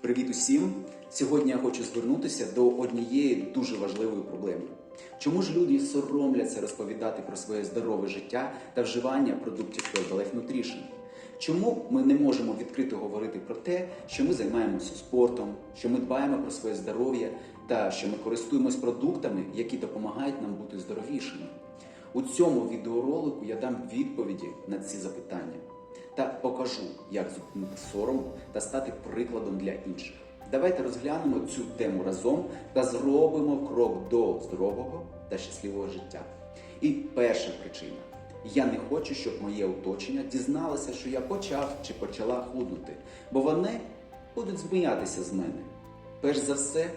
Привіт усім! Сьогодні я хочу звернутися до однієї дуже важливої проблеми. Чому ж люди соромляться розповідати про своє здорове життя та вживання продуктів Herbalife Nutrition? Чому ми не можемо відкрито говорити про те, що ми займаємося спортом, що ми дбаємо про своє здоров'я та що ми користуємось продуктами, які допомагають нам бути здоровішими? У цьому відеоролику я дам відповіді на ці запитання та покажу, як зупинити сором та стати прикладом для інших. Давайте розглянемо цю тему разом та зробимо крок до здорового та щасливого життя. І перша причина: я не хочу, щоб моє оточення дізналося, що я почав чи почала худнути, бо вони будуть зміятися з мене. Перш за все,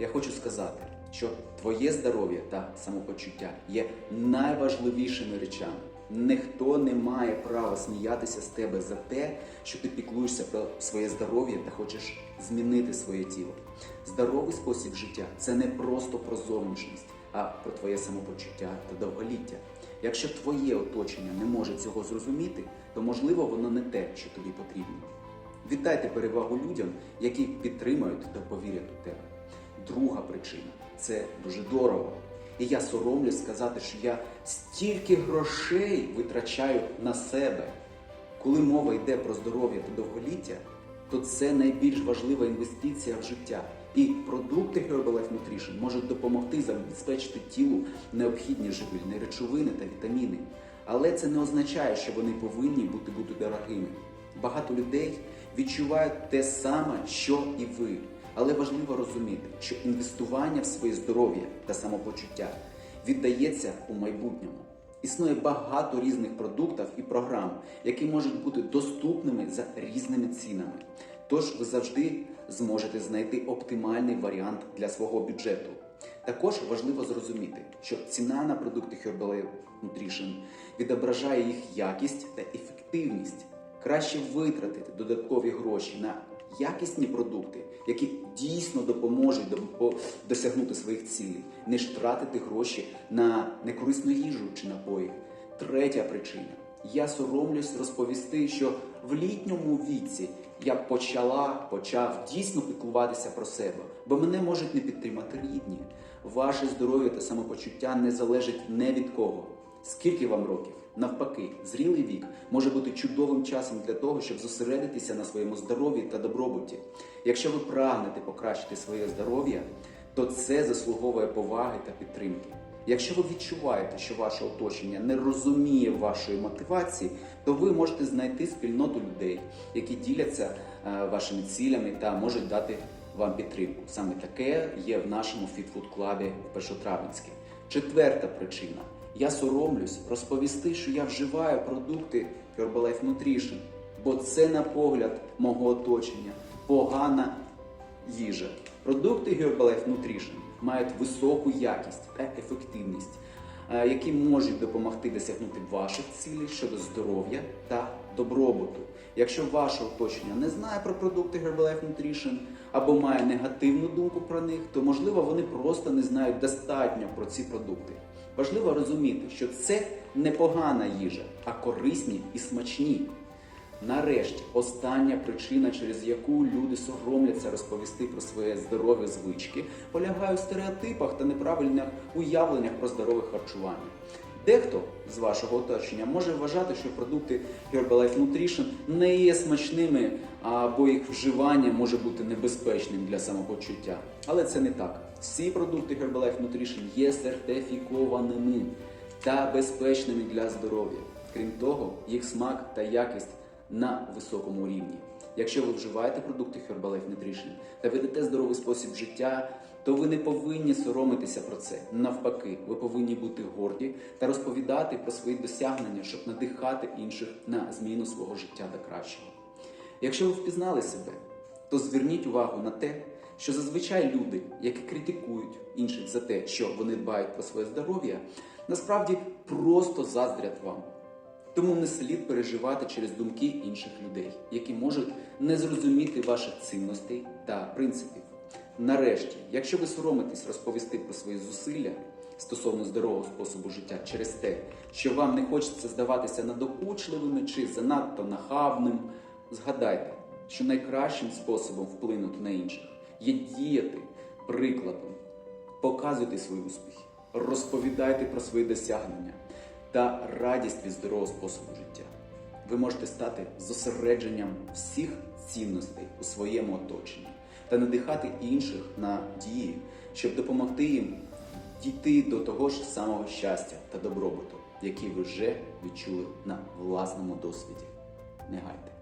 я хочу сказати, що твоє здоров'я та самопочуття є найважливішими речами. Ніхто не має права сміятися з тебе за те, що ти піклуєшся про своє здоров'я та хочеш змінити своє тіло. Здоровий спосіб життя це не просто про зовнішність, а про твоє самопочуття та довголіття. Якщо твоє оточення не може цього зрозуміти, то можливо воно не те, що тобі потрібно. Віддайте перевагу людям, які підтримають та повірять у тебе. Друга причина це дуже дорого. І я соромлюсь сказати, що я стільки грошей витрачаю на себе. Коли мова йде про здоров'я та довголіття, то це найбільш важлива інвестиція в життя. І продукти Herbalife Nutrition можуть допомогти забезпечити тілу необхідні живильні речовини та вітаміни. Але це не означає, що вони повинні бути бути дорогими. Багато людей відчувають те саме, що і ви. Але важливо розуміти, що інвестування в своє здоров'я та самопочуття віддається у майбутньому. Існує багато різних продуктів і програм, які можуть бути доступними за різними цінами. Тож ви завжди зможете знайти оптимальний варіант для свого бюджету. Також важливо зрозуміти, що ціна на продукти Herbalife Nutrition відображає їх якість та ефективність. Краще витратити додаткові гроші на якісні продукти, які дійсно допоможуть досягнути своїх цілей, ніж тратити гроші на некорисну їжу чи напої. Третя причина. Я соромлюсь розповісти, що в літньому віці я почала, почав дійсно піклуватися про себе, бо мене можуть не підтримати рідні. Ваше здоров'я та самопочуття не залежить не від кого. Скільки вам років? Навпаки, зрілий вік може бути чудовим часом для того, щоб зосередитися на своєму здоров'ї та добробуті. Якщо ви прагнете покращити своє здоров'я, то це заслуговує поваги та підтримки. Якщо ви відчуваєте, що ваше оточення не розуміє вашої мотивації, то ви можете знайти спільноту людей, які діляться е, вашими цілями та можуть дати вам підтримку. Саме таке є в нашому фітфуд-клабі в Першотравенській. Четверта причина. Я соромлюсь розповісти, що я вживаю продукти Herbalife Nutrition, бо це, на погляд мого оточення, погана їжа. Продукти Herbalife Nutrition мають високу якість та ефективність, е, які можуть допомогти досягнути ваших цілей щодо здоров'я та добробуту. Якщо ваше оточення не знає про продукти Herbalife Nutrition або має негативну думку про них, то можливо вони просто не знають достатньо про ці продукти. Важливо розуміти, що це не погана їжа, а корисні і смачні. Нарешті, остання причина, через яку люди соромляться розповісти про своє здорові звички, полягає у стереотипах та неправильних уявленнях про здорове харчування. Дехто з вашого оточення може вважати, що продукти Herbalife Nutrition не є смачними, або їх вживання може бути небезпечним для самопочуття. Але це не так. Всі продукти Herbalife Nutrition є сертифікованими та безпечними для здоров'я. Крім того, їх смак та якість на високому рівні. Якщо ви вживаєте продукти Herbalife Nutrition та ведете здоровий спосіб життя, то ви не повинні соромитися про це. Навпаки, ви повинні бути горді та розповідати про свої досягнення, щоб надихати інших на зміну свого життя до кращого. Якщо ви впізнали себе, то зверніть увагу на те, що зазвичай люди, які критикують інших за те, що вони дбають про своє здоров'я, насправді просто заздрять вам. Тому не слід переживати через думки інших людей, які можуть не зрозуміти ваших цінностей та принципів. Нарешті, якщо ви соромитесь розповісти про свої зусилля стосовно здорового способу життя через те, що вам не хочеться здаватися надокучливими чи занадто нахабним, згадайте, що найкращим способом вплинути на інших є діяти прикладом, показуйте свої успіхи, розповідайте про свої досягнення та радість від здорового способу життя. Ви можете стати зосередженням всіх цінностей у своєму оточенні та надихати інших на дії, щоб допомогти їм дійти до того ж самого щастя та добробуту, який ви вже відчули на власному досвіді. Не гайте.